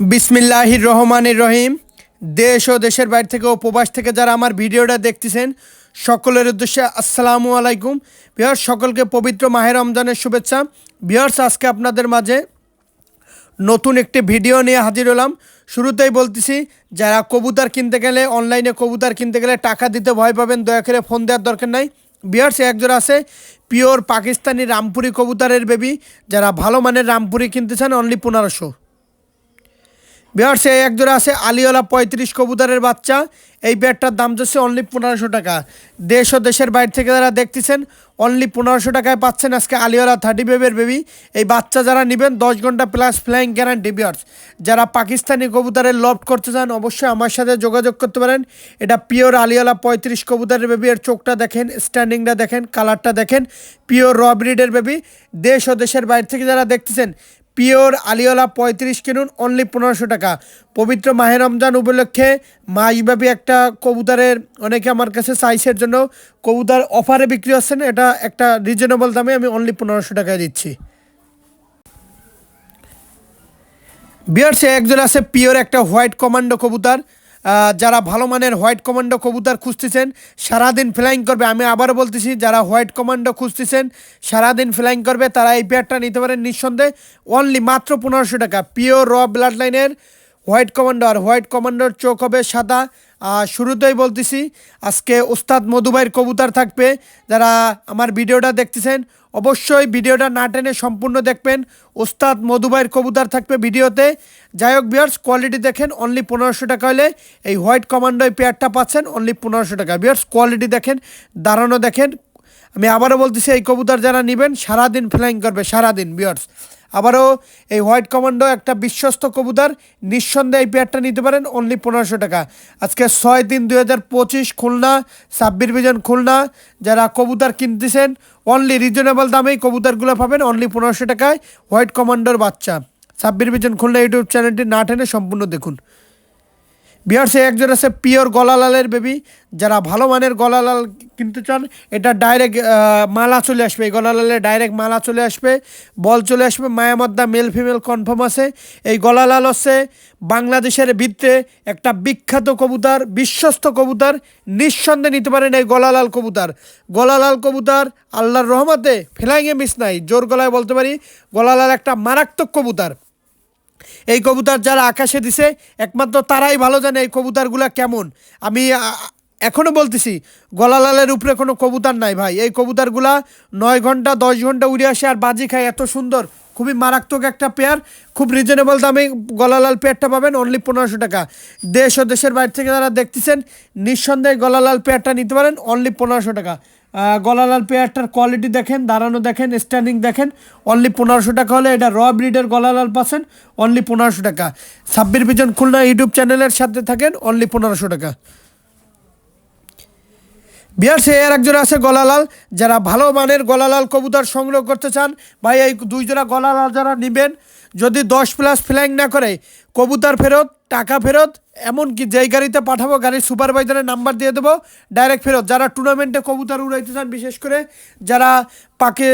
বিসমিল্লাহির রহমানির রহিম। দেশ ও দেশের বাইরে থেকে ও প্রবাস থেকে যারা আমার ভিডিওটা দেখতেছেন, সকলের উদ্দেশ্যে আসসালামু আলাইকুম। বিহার্স সকলকে পবিত্র মাহের রমজানের শুভেচ্ছা। বিহার্স আজকে আপনাদের মাঝে নতুন একটি ভিডিও নিয়ে হাজির হলাম। শুরুতেই বলতেছি, যারা কবুতর কিনতে গেলে, অনলাইনে কবুতর কিনতে গেলে টাকা দিতে ভয় পাবেন, দয়া করে ফোন দেওয়ার দরকার নাই। বিহার্স একজোড়া আছে, পিওর পাকিস্তানি রামপুরি কবুতরের বেবি। যারা ভালো মানের রামপুরি কিনতে চান, অনলি পনেরোশো। বিহার সে এক জোড়া আছে আলিওলা পঁয়ত্রিশ কবুতরের বাচ্চা। এই ব্যাটটার দাম যাচ্ছে অনলি পনেরোশো টাকা। দেশ ও দেশের বাইরে থেকে যারা দেখতেছেন অনলি পনেরোশো টাকায় পাচ্ছেন আজকে আলিওলা থার্টি বেবের বেবি এই বাচ্চা যারা নেবেন, দশ ঘণ্টা প্লাস ফ্লাইং গ্যারান্টি বিয়ার্স যারা পাকিস্তানি কবুতরের লফট করতে চান, অবশ্যই আমার সাথে যোগাযোগ করতে পারেন। এটা পিওর আলিওলা পঁয়ত্রিশ কবুতরের বেবি এর চোখটা দেখেন স্ট্যান্ডিংটা দেখেন কালারটা দেখেন। পিওর র ব্রিডের বেবি দেশ ও দেশের বাইরে থেকে যারা দেখতেছেন পিওর আলিওলা পঁয়ত্রিশ কিনুন অনলি পনেরোশো টাকা। পবিত্র মাহে রমজান উপলক্ষে মাসব্যাপী একটা কবুতারের, অনেকে আমার কাছে সাইজের জন্য কবুতার অফারে বিক্রি হচ্ছেন এটা একটা রিজনেবল দামে আমি অনলি পনেরোশো টাকায় দিচ্ছি। বিয়ার্সে একজন আছে পিওর একটা হোয়াইট কমান্ডো কবুতর যারা ভালো মানের হোয়াইট কমান্ডো কবুতর খুঁজতেছেন, সারাদিন ফ্লাইং করবে। আমি আবার বলতেছি, যারা হোয়াইট কমান্ডো খুঁজতেছেন, সারাদিন ফ্লাইং করবে, তারা এই পেয়ারটা নিতে পারেন নিঃসন্দেহে। অনলি মাত্র পনেরোশো টাকা। পিওর র ব্লাড লাইনের হোয়াইট কমান্ডো আর হোয়াইট কমান্ডোর চোখ হবে সাদা। আর শুরুতেই বলতেছি, আজকে ওস্তাদ মধুবাইয়ের কবুতর থাকবে। যারা আমার ভিডিওটা দেখতেছেন, অবশ্যই ভিডিওটা না টেনে সম্পূর্ণ দেখবেন। ওস্তাদ মধুবাইয়ের কবুতর থাকবে ভিডিওতে। যাই হোক বিয়ার্স কোয়ালিটি দেখেন অনলি পনেরোশো টাকা হলে এই হোয়াইট কমান্ডো পেয়ারটা পাচ্ছেন অনলি পনেরোশো টাকা। বিয়ার্স কোয়ালিটি দেখেন দাঁড়ানো দেখেন আমি আবারও বলতেছি, এই কবুতর যারা নেবেন, সারাদিন ফ্লাইং করবে, সারাদিন বিয়ার্স আবারও এই হোয়াইট কমান্ডো একটা বিশ্বস্ত কবুতর, নিঃসন্দেহে এই পেয়ারটা নিতে পারেন অনলি পনেরোশো টাকা। আজকে ছয় তিন দুই হাজার পঁচিশ খুলনা সাব্বির বিজন খুলনা, যারা কবুতর কিনতেছেন অনলি রিজনেবল দামেই কবুতরগুলো পাবেন অনলি পনেরোশো টাকায় হোয়াইট কমান্ডোর বাচ্চা। সাব্বির বিজন খুলনা ইউটিউব চ্যানেলটি না টেনে সম্পূর্ণ দেখুন। বিহার্সে একজন আছে পিওর গলালালের বেবি যারা ভালো মানের গলালাল কিনতে চান, এটা ডাইরেক্ট মালা চলে আসবে। এই গলালালে ডাইরেক্ট মালা চলে আসবে, বল চলে আসবে। মায়ামদ্দা মেল ফিমেল কনফার্ম আছে। এই গলালাল হচ্ছে বাংলাদেশের ভিত্তে একটা বিখ্যাত কবুতার, বিশ্বস্ত কবুতার। নিঃসন্দেহে নিতে পারেন এই গলালাল কবুতার। গলালাল কবুতার আল্লাহর রহমতে ফেলাইংয়ে মিস নাই। জোর গলায় বলতে পারি, গলালাল একটা মারাত্মক কবুতর। এই কবুতর যারা আকাশে দিছে, একমাত্র তারাই ভালো জানে এই কবুতরগুলো কেমন। আমি এখনও বলতেছি, গলালালের উপরে কোনো কবুতর নাই ভাই। এই কবুতরগুলা নয় ঘণ্টা, দশ ঘণ্টা উড়ে আসে আর বাজি খায়। এত সুন্দর, খুবই মারাত্মক একটা পেয়ার খুব রিজনেবল দামে গলালাল পেয়ারটা পাবেন অনলি পনেরোশো টাকা। দেশ ও দেশের বাইরে থেকে যারা দেখতেছেন, নিঃসন্দেহে গলালাল পেয়ারটা নিতে পারেন অনলি পনেরোশো টাকা। গলালাল পেয়ারটার কোয়ালিটি দেখেন, দাঁড়ানো দেখেন স্ট্যান্ডিং দেখেন অনলি পনেরোশো টাকা হলে এটা র ব্রিডের গলালাল পাচ্ছেন অনলি পনেরোশো টাকা। ছাব্বির পিজন খুলনা ইউটিউব চ্যানেলের সাথে থাকেন অনলি পনেরোশো টাকা। বিহার সে এর একজন আছে গলালাল, যারা ভালো মানের গলালাল কবুতর সংগ্রহ করতে চান, ভাই, এই দুই জোড়া গলালাল যারা নেবেন, যদি দশ প্লাস ফ্লাইং না করে, কবুতর ফেরত টাকা ফেরত, এমনকি যেই গাড়িতে পাঠাবো, গাড়ির সুপারভাইজারের নাম্বার দিয়ে দেবো ডাইরেক্ট ফেরত। যারা টুর্নামেন্টে কবুতর উড়াইতে চান, বিশেষ করে যারা পাকে,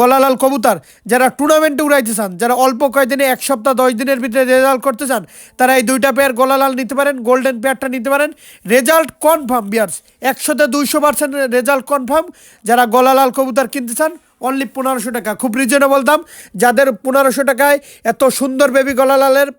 গলালাল কবুতর, যারা টুর্নামেন্টে উড়াইতে চান, যারা অল্প কয়েকদিনে, এক সপ্তাহ, দশ দিনের ভিতরে রেজাল্ট করতে চান, তারা এই দুইটা পেয়ার গলালাল নিতে পারেন গোল্ডেন পেয়ারটা নিতে পারেন। রেজাল্ট কনফার্ম বিয়ার্স একশোতে দুইশো পার্সেন্ট রেজাল্ট কনফার্ম যারা গলালাল কবুতর কিনতে চান অনলি পনেরোশো টাকা। খুব রিজনেবল দাম। যাদের পনেরোশো টাকায় এত সুন্দর বেবি গলালালের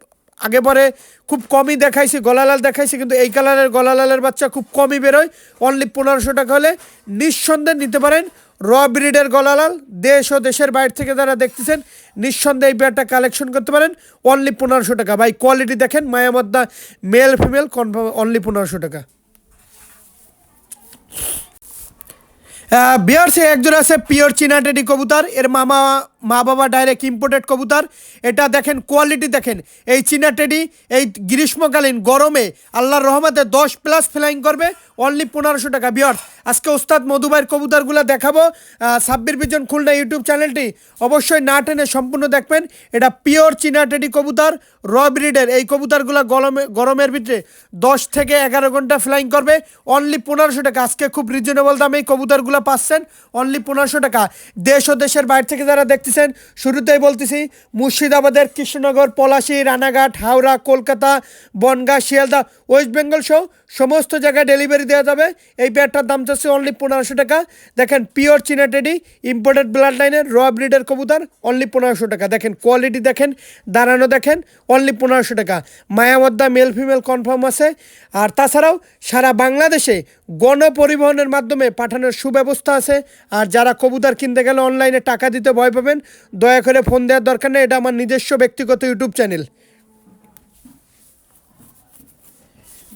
আগে পরে খুব কমই দেখাইছে, গলালাল দেখাইছে, কিন্তু এই কালারের গলালালের বাচ্চা খুব কমই বেরোয়। অনলি পনেরোশো টাকা হলে নিঃসন্দেহে নিতে পারেন র ব্রিডের গলালাল। দেশ ও দেশের বাইরে থেকে যারা দেখতেছেন, নিঃসন্দেহে এই পেয়ারটা কালেকশন করতে পারেন। অনলি পনেরোশো টাকা। ভাই কোয়ালিটি দেখেন মায়ামদ্দা মেল ফিমেল কনফার্ম অনলি পনেরোশো টাকা। বিয়ার্সে একজন আছে পিওর চীনা চিনাটেডি কবুতর। এর মামা, মা বাবা ডাইরেক্ট ইম্পোর্টেড কবুতর। এটা দেখেন কোয়ালিটি দেখেন। এই চীনা টেডি, এই গ্রীষ্মকালীন গরমে আল্লাহর রহমতে দশ প্লাস ফ্লাইং করবে। অনলি পনেরোশো টাকা। বিয়ার্স আজকে ওস্তাদ মধুবাইয়ের কবুতরগুলো দেখাবো। সাব্বির বিজন খুলনা ইউটিউব চ্যানেলটি অবশ্যই না টেনে সম্পূর্ণ দেখবেন। এটা পিওর চিনাটেডি কবুতর র ব্রিডের এই কবুতরগুলো গরমে গরমের ভিতরে দশ থেকে এগারো ঘণ্টা ফ্লাইং করবে। অনলি পনেরোশো টাকা। আজকে খুব রিজনেবল দামে এই কবুতরগুলো পাচ্ছেন। অনলি পনেরোশো টাকা। দেশ ও দেশের বাইরে থেকে যারা দেখতেছেন, শুরুতেই বলতেছি, মুর্শিদাবাদের কৃষ্ণনগর, পলাশি, রানাঘাট, হাওড়া, কলকাতা, বনগাঁ, শিয়ালদা, ওয়েস্ট বেঙ্গল সহ সমস্ত জায়গায় ডেলিভারি দেওয়া যাবে। এই পেয়ারটার দাম চাচ্ছে অনলি পনেরোশো টাকা। দেখেন পিওর চিনা টেডি ইম্পোর্টেড ব্লাড লাইনের র ব্রিডের কবুতর অনলি পনেরোশো টাকা। দেখেন কোয়ালিটি দেখেন, দাঁড়ানো দেখেন অনলি পনেরোশো টাকা। মায়ামদ্দা মেল ফিমেল কনফার্ম আছে। আর তাছাড়াও সারা বাংলাদেশে গণপরিবহনের মাধ্যমে পাঠানোর সুব্যবস্থা আছে। আর যারা কবুতর কিনতে গেলে অনলাইনে টাকা দিতে ভয় পাবেন, দয়া করে ফোন দেওয়ার দরকার নেই। এটা আমার নিজস্ব ব্যক্তিগত ইউটিউব চ্যানেল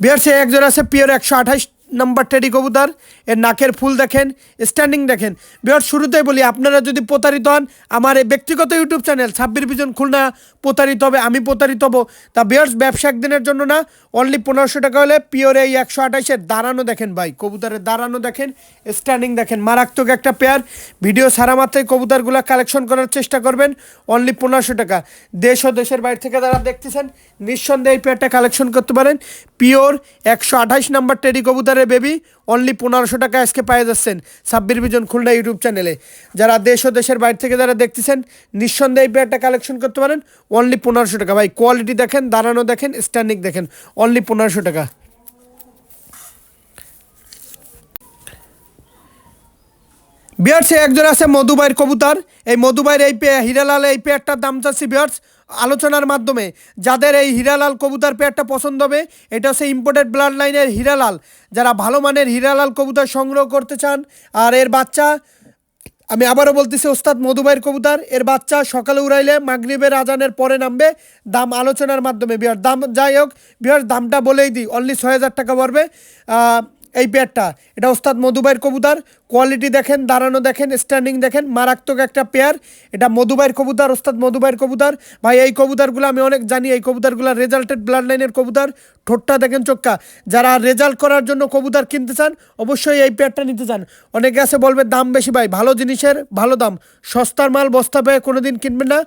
বিয়ারসে একজন আছে পিওর একশো আঠাশ নাম্বার টেডি কবুতর, এর নাকের ফুল দেখেন স্ট্যান্ডিং দেখেন। বিয়ার শুরুতেই বলি, আপনারা যদি প্রতারিত হন, আমার এই ব্যক্তিগত ইউটিউব চ্যানেল ছাব্বির বিজন খুলনা প্রতারিত হবে, আমি প্রতারিত হব। তা বিয়ার্স ব্যবসা একদিনের জন্য না অনলি পনেরোশো টাকা হলে পিওর এই একশো আঠাশের দাঁড়ানো দেখেন ভাই, কবুতরের দাঁড়ানো দেখেন স্ট্যান্ডিং দেখেন। মারাত্মক একটা পেয়ার ভিডিও সারা মাত্রায় কবুতরগুলো কালেকশন করার চেষ্টা করবেন অনলি পনেরোশো টাকা। দেশ ও দেশের বাইরে থেকে যারা দেখতেছেন, নিঃসন্দেহে এই পেয়ারটা কালেকশন করতে পারেন। পিওর একশো আঠাশ নাম্বার টেডি কবুতরের বেবি অনলি পনেরোশো টাকা আজকে পেয়ে যাচ্ছেন সাব্বির বিজন খুলনা ইউটিউব চ্যানেলে। যারা দেশ ও দেশের বাইরে থেকে যারা দেখতেছেন, নিঃসন্দেহে এই পেয়ারটা কালেকশন করতে পারেন অনলি পনেরোশো টাকা। ভাই কোয়ালিটি দেখেন, দাঁড়ানো দেখেন স্ট্যান্ডিং দেখেন অনলি পনেরোশো টাকা। বিয়ার্সে একজন আছে মধুবাইয়ের কবুতর। এই মধুবাইয়ের এই পে হিরালাল এই পেয়ারটার দাম চাচ্ছি বিয়ার্স আলোচনার মাধ্যমে। যাদের এই হিরালাল কবুতার পেয়ারটা পছন্দ হবে, এটা হচ্ছে ইম্পোর্টেড ব্লাড লাইনের হিরালাল। যারা ভালো মানের হিরালাল কবুতর সংগ্রহ করতে চান, আর এর বাচ্চা, আমি আবারও বলতেছি, ওস্তাদ মধুবাইয়ের কবুতার, এর বাচ্চা সকালে উড়াইলে মাগরিবের আজানের পরে নামবে। দাম আলোচনার মাধ্যমে, বিহার, দাম যাই হোক, বিহার, দামটা বলেই দিই অনলি ছয় হাজার টাকা পড়বে এই পেয়ারটা। এটা ওস্তাদ মধুবাইয়ের কবুতর কোয়ালিটি দেখেন, দাঁড়ানো দেখেন স্ট্যান্ডিং দেখেন, মারাত্মক একটা পেয়ার এটা মধুবাইয়ের কবুতর, ওস্তাদ মধুবাইয়ের কবুতর। ভাই, এই কবুতরগুলো আমি অনেক জানি, এই কবুতরগুলো রেজাল্টেড ব্লাড লাইনের কবুতর। ঠোঁটটা দেখেন চোখা যারা রেজাল্ট করার জন্য কবুতর কিনতে চান, অবশ্যই এই পেয়ারটা নিতে চান। অনেকে আছে, বলবে দাম বেশি ভাই, ভালো জিনিসের, ভালো দাম। সস্তার মাল বস্তা পেয়ে কোনো দিন কিনবেন না।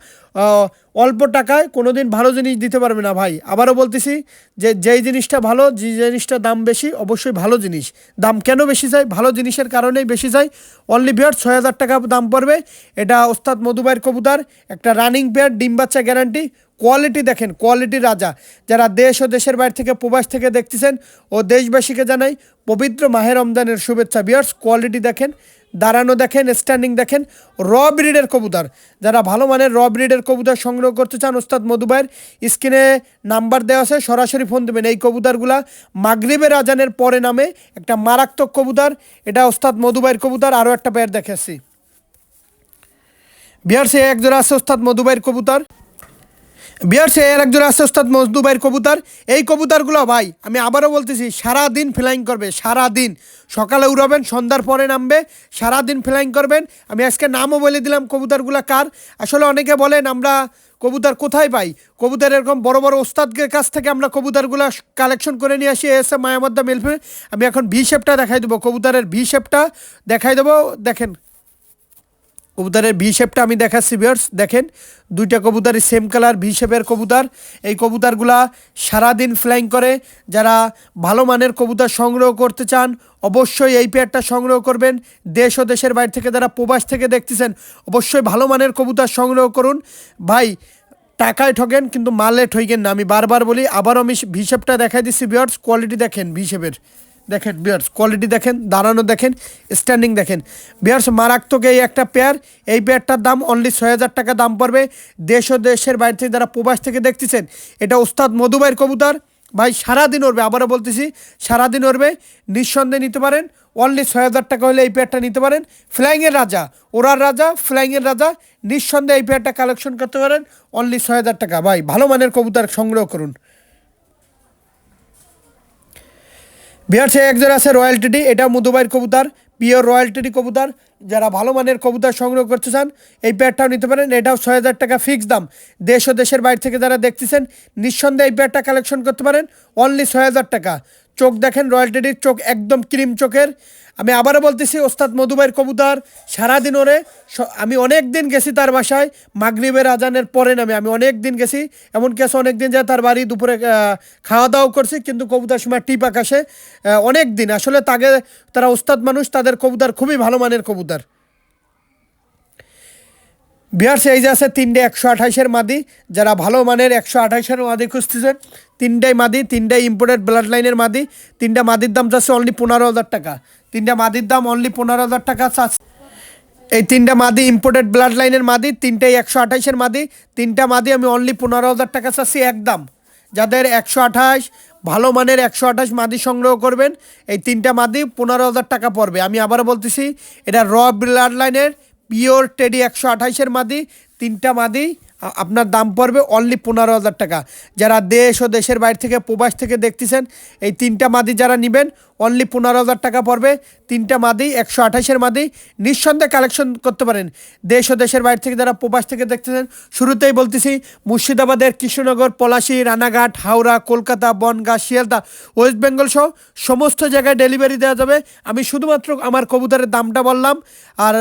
অল্প টাকায় কোনো দিন ভালো জিনিস দিতে পারবে না ভাই। আবারও বলতেছি যে, যেই জিনিসটা ভালো, যে জিনিসটা দাম বেশি, অবশ্যই ভালো জিনিস। দাম কেন বেশি চাই? ভালো জিনিসের কারণেই বেশি চাই অনলি বিয়ার ছয় হাজার টাকা দাম পড়বে। এটা ওস্তাদ মধুবাইয়ের কবুতার, একটা রানিং বিয়ার ডিম বাচ্চা গ্যারান্টি কোয়ালিটি দেখেন কোয়ালিটি রাজা। যারা দেশ ও দেশের বাইরে থেকে, প্রবাস থেকে দেখতেছেন, ও দেশবাসীকে জানাই, পবিত্র মাহের রমজানের শুভেচ্ছা। বিয়ার্স কোয়ালিটি দেখেন দাঁড়ানো দেখেন স্ট্যান্ডিং দেখেন র ব্রিডের কবুতর। যারা ভালো মানের র ব্রিডের কবুতর সংগ্রহ করতে চান, ওস্তাদ মধুবাইয়ের স্ক্রিনে নাম্বার দেওয়া আছে, সরাসরি ফোন দেবেন। এই কবুতরগুলা মাগরিবের আজানের পরে নামে একটা মারাত্মক কবুতর। এটা ওস্তাদ মধুবাইয়ের কবুতর আরও একটা পেয়ার দেখেছি বিহার সে একজোড়া আছে ওস্তাদ মধুবাইয়ের কবুতর। বিয়ার সে এর একজন আছে ওস্তাদ মজদুবাইয়ের কবুতর। এই কবুতরগুলো ভাই, আমি আবারও বলতেছি সারা দিন ফ্লাইং করবে সারা দিন সকালে উড়াবেন, সন্ধ্যার পরে নামবে সারা দিন ফ্লাইং করবেন। আমি আজকে নামও বলে দিলাম কবুতরগুলো কার। আসলে অনেকে বলেন, আমরা কবুতর কোথায় পাই? কবুতর এরকম বড় বড় ওস্তাদের কাছ থেকে আমরা কবুতরগুলো কালেকশন করে নিয়ে আসি, এসে মায়ামদ্দা মেলফে আমি এখন ভি শেপটা দেখাই দেবো, কবুতরের ভি শেপটা দেখাই দেবো। দেখেন কবুতরের ভি শেপটা আমি দেখাচ্ছি বিয়ার্স দেখেন। দুইটা কবুতরের সেম কালার ভি শেপের কবুতর। এই কবুতরগুলা সারাদিন ফ্লাইং করে। যারা ভালো মানের কবুতর সংগ্রহ করতে চান, অবশ্যই এই পেয়ারটা সংগ্রহ করবেন। দেশ ও দেশের বাইরে থেকে যারা প্রবাস থেকে দেখতেছেন, অবশ্যই ভালো মানের কবুতর সংগ্রহ করুন। ভাই, টাকায় ঠকেন কিন্তু মালে ঠইকেন না। আমি বারবার বলি, আবারও আমি শেপটা দেখাই দিচ্ছি বিয়ার্স কোয়ালিটি দেখেন শেপের দেখেন বিয়ার্স কোয়ালিটি দেখেন, দাঁড়ানো দেখেন স্ট্যান্ডিং দেখেন। বিয়ার্স, মারাত্মক এই একটা পেয়ার এই পেয়ারটার দাম অনলি ছয় হাজার টাকা দাম পড়বে। দেশ ও দেশের বাইরে থেকে যারা প্রবাস থেকে দেখতেছেন, এটা ওস্তাদ মধুবাইয়ের কবুতর। ভাই, সারাদিন উড়বে আবারও বলতেছি, সারাদিন উড়বে নিঃসন্দেহে নিতে পারেন। অনলি ছয় হাজার টাকা হলে এই পেয়ারটা নিতে পারেন। ফ্লাইংয়ের রাজা, ওরার রাজা, ফ্লাইংয়ের রাজা, নিঃসন্দেহে এই পেয়ারটা কালেকশন করতে পারেন। অনলি ছয় হাজার টাকা। ভাই, ভালো মানের কবুতর সংগ্রহ করুন। বিহার সে একজন আছে রয়্যাল রয়্যালটিটি এটা মধুবাইয়ের কবুতর পিওর রয়্যাল রয়্যালটিটি কবুতর। যারা ভালো মানের কবুতর সংগ্রহ করতে চান, এই প্যাডটাও নিতে পারেন। এটাও ছয় হাজার টাকা ফিক্স দাম। দেশ ও দেশের বাইরে থেকে যারা দেখতেছেন, নিঃসন্দেহে এই প্যাডটা কালেকশন করতে পারেন। অনলি ছয় হাজার টাকা। চোখ দেখেন রয়্যালটিটির চোখ একদম ক্রিম চোখের। আমি আবারও বলতেছি, ওস্তাদ মধুবাইয়ের কবুতর, সারাদিন ওরে আমি অনেক দিন গেছি তার বাসায়, মাগরিবের আজানের পরে নামে আমি অনেক দিন গেছি, এমনকি আছে অনেক দিন যায় তার বাড়ি দুপুরে খাওয়া দাওয়া করছি, কিন্তু কবুতর সময় টিপ আকাশে অনেক দিন আসলে তাকে, তারা ওস্তাদ মানুষ, তাদের কবুতর খুবই ভালো মানের কবুতর। বিহার যে আছে তিনটে একশো আঠাশের মাদি। যারা ভালো মানের একশো আঠাশের মাদি খুঁজতেছেন, তিনটাই মাদি, তিনটাই ইম্পোর্টেড ব্লাড লাইনের মাদি, তিনটা মাদির দাম যাচ্ছে অনলি পনেরো হাজার টাকা। তিনটা মাদির দাম অনলি পনেরো হাজার টাকা চাচ্ছে। এই তিনটা মাদি ইম্পোর্টেড ব্লাড লাইনের মাদি, তিনটাই একশো আঠাশের মাদি, তিনটা মাদি আমি অনলি পনেরো হাজার টাকা চাচ্ছি একদম। যাদের একশো আঠাশ ভালো মানের একশো আঠাশ মাদি সংগ্রহ করবেন, এই তিনটা মাদি পনেরো হাজার টাকা পড়বে। আমি আবারও বলতেছি, এটা র ব্লাড লাইনের পিওর টেডি একশো আঠাইশের মাদি, তিনটা মাদি আপনার দাম পড়বে অনলি পনেরো হাজার টাকা। যারা দেশ ও দেশের বাইরে থেকে, প্রবাস থেকে দেখতেছেন, এই তিনটা মাদি যারা নেবেন অনলি পনেরো হাজার টাকা পড়বে। তিনটা মাদি, একশো আঠাশের মাদি, নিঃসন্দেহে কালেকশন করতে পারেন। দেশ ও দেশের বাইরে থেকে যারা প্রবাস থেকে দেখতেছেন, শুরুতেই বলতেছি, মুর্শিদাবাদের কৃষ্ণনগর, পলাশী, রানাঘাট, হাওড়া, কলকাতা, বনগাঁ, শিয়ালদা, ওয়েস্ট বেঙ্গল সহ সমস্ত জায়গায় ডেলিভারি দেওয়া যাবে। আমি শুধুমাত্র আমার কবুতরের দামটা বললাম, আর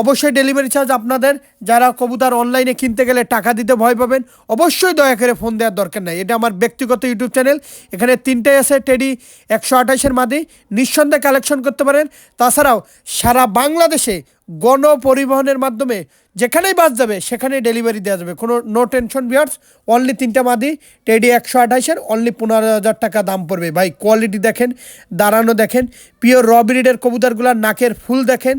অবশ্যই ডেলিভারি চার্জ আপনাদের। যারা কবুতর অনলাইনে কিনতে গেলে টাকা দিতে ভয় পাবেন, অবশ্যই দয়া করে ফোন দেওয়ার দরকার নাই। এটা আমার ব্যক্তিগত ইউটিউব চ্যানেল এখানে তিনটাই আছে টেডি একশো আঠাশের মাদি। নিঃসন্দেহে কালেকশন করতে পারেন। তাছাড়াও সারা বাংলাদেশে গণ পরিবহনের মাধ্যমে যেখানেই বাস যাবে, সেখানেই ডেলিভারি দেওয়া যাবে। কোনো নো টেনশন বিয়ার্স অনলি তিনটা মাদি। টেডি একশো আঠাশের অনলি পনেরো হাজার টাকা দাম পড়বে। ভাই কোয়ালিটি দেখেন, দাঁড়ানো দেখেন পিওর র ব্রিডের কবুতরগুলার নাকের ফুল দেখেন।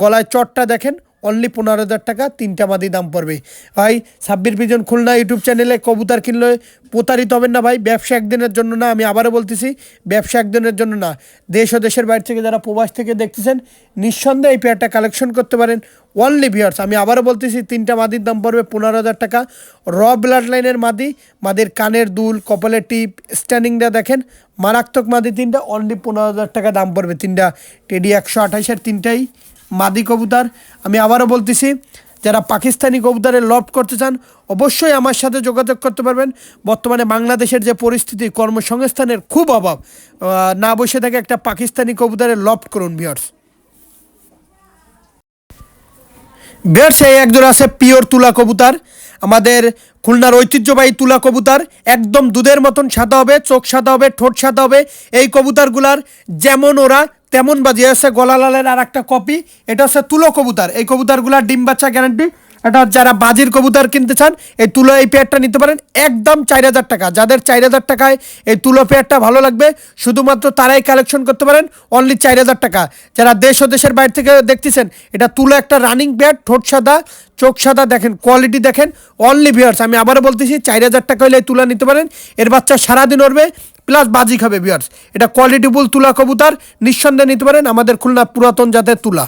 গলায় চটটা দেখেন অনলি পনেরো হাজার টাকা, তিনটা মাদি দাম পড়বে। ভাই, ছাব্বিশ বিজন খুলনা ইউটিউব চ্যানেলে কবুতর কিনলে প্রতারিত হবেন না ভাই, ব্যবসা একদিনের জন্য না, আমি আবারও বলতেছি, ব্যবসা একদিনের জন্য না। দেশ ও দেশের বাইরে থেকে যারা প্রবাস থেকে দেখতেছেন, নিঃসন্দেহে এই পেয়ারটা কালেকশন করতে পারেন। অনলি ভিয়ার্স আমি আবারও বলতেছি, তিনটা মাদির দাম পড়বে পনেরো হাজার টাকা। র ব্লাড লাইনের মাদি, মাদির কানের দুল, কপালের টিপ স্ট্যান্ডিংটা দেখেন, মারাত্মক মাদি তিনটা অনলি পনেরো হাজার টাকা দাম পড়বে তিনটা। টেডি একশো আঠাশের তিনটাই। মাদি কবুতর। আমি আবারও বলতেছি, যারা পাকিস্তানি কবুতরের লফট করতে চান, অবশ্যই আমার সাথে যোগাযোগ করতে পারবেন। বর্তমানে বাংলাদেশের যে পরিস্থিতি, কর্মসংস্থানের খুব অভাব। না বসে থাকে একটা পাকিস্তানি কবুতরের লফট করুন ভিওর্স বেয়ার্স এই একজন আছে পিওর তুলা কবুতর। আমাদের খুলনার ঐতিহ্যবাহী তুলা কবুতর। একদম দুধের মতন সাদা হবে, চোখ সাদা হবে, ঠোঁট সাদা হবে। এই কবুতরগুলার যেমন ওরা তেমন বাজি আছে গলালালের আর একটা কপি এটা হচ্ছে তুলো কবুতর। এই কবুতরগুলার ডিম বাচ্চা গ্যারান্টি এটা যারা বাজির কবুতর কিনতে চান, এই তুলো এই পেয়ারটা নিতে পারেন, একদম চার হাজার টাকা। যাদের চার হাজার টাকায় এই তুলো পেয়ারটা ভালো লাগবে, শুধুমাত্র তারাই কালেকশন করতে পারেন অনলি চার হাজার টাকা। যারা দেশ ও দেশের বাইরে থেকে দেখতেছেন, এটা তুলো একটা রানিং পেয়ার ঠোঁট সাদা, চোখ সাদা দেখেন কোয়ালিটি দেখেন অনলি ভিয়ার্স আমি আবারও বলতেছি, চার হাজার টাকা হলে এই তুলা নিতে পারেন, এর বাচ্চা সারাদিন উঠবে প্লাস বাজি খাবে ভিয়ার্স এটা কোয়ালিটিফুল তুলা কবুতর, নিঃসন্দেহে নিতে পারেন আমাদের খুলনা পুরাতন জাতের তুলা।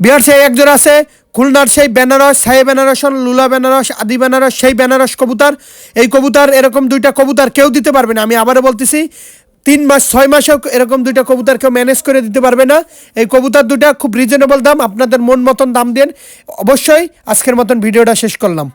বিহার সেই একজন আছে, খুলনার সেই বেনারস, সাই বেনারস, লুলা বেনারস, আদি বেনারস, সেই বেনারস কবুতর। এই কবুতর, এরকম দুইটা কবুতর কেউ দিতে পারবে না। আমি আবারও বলতেছি, তিন মাস, ছয় মাসেও এরকম দুইটা কবুতর কেউ ম্যানেজ করে দিতে পারবে না। এই কবুতর দুটা খুব রিজনেবল দাম, আপনাদের মন মতন দাম দেন অবশ্যই আজকের মতন ভিডিওটা শেষ করলাম।